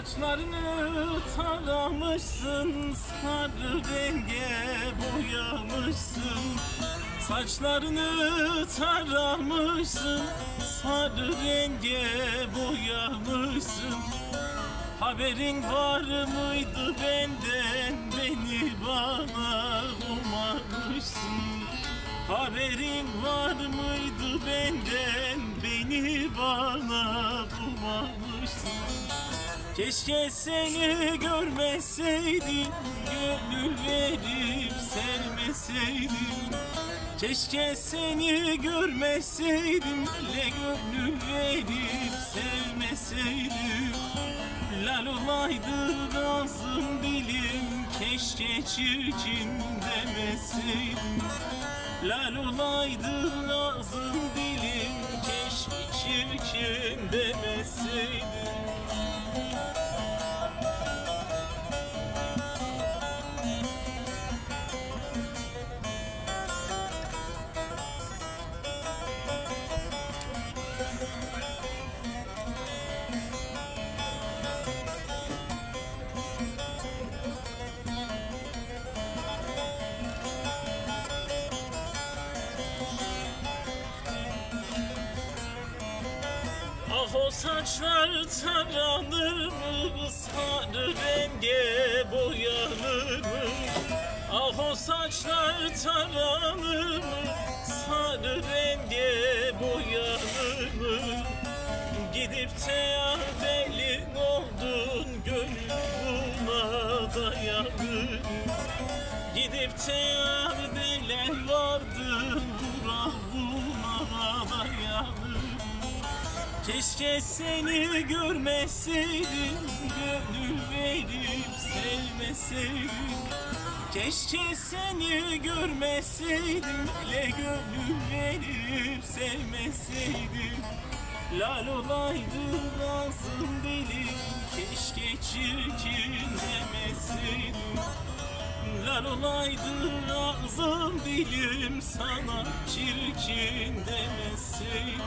Saçlarını taramışsın, sarı renge boyamışsın. Saçlarını taramışsın, sarı renge boyamışsın. Haberin var mıydı benden, beni bana umamışsın Haberin var mıydı benden, beni bana umamışsın Keşke seni görmeseydim Gönül verip sevmeseydim Keşke seni görmeseydim Le gönül verip sevmeseydim Lal olaydı lazım dilim Keşke çirkin demeseydim. Lal olaydı lazım dilim Keşke çirkin demeseydim Ah o saçlar taranır mı? Sarı renge boyanır mı? Ah o saçlar taranır mı? Sarı renge boyanır mı? Gidip de ya deli oldun Gönül buna dayanır? Gidip de ya deli vardın Keşke seni görmeseydim Gönül verip sevmeseydim. Keşke seni görmeseydim Le gönül verip sevmeseydim. Lal olaydı lazım dilim Keşke çirkin demeseydim. Lal olaydı lazım dilim sana çirkin demeseydim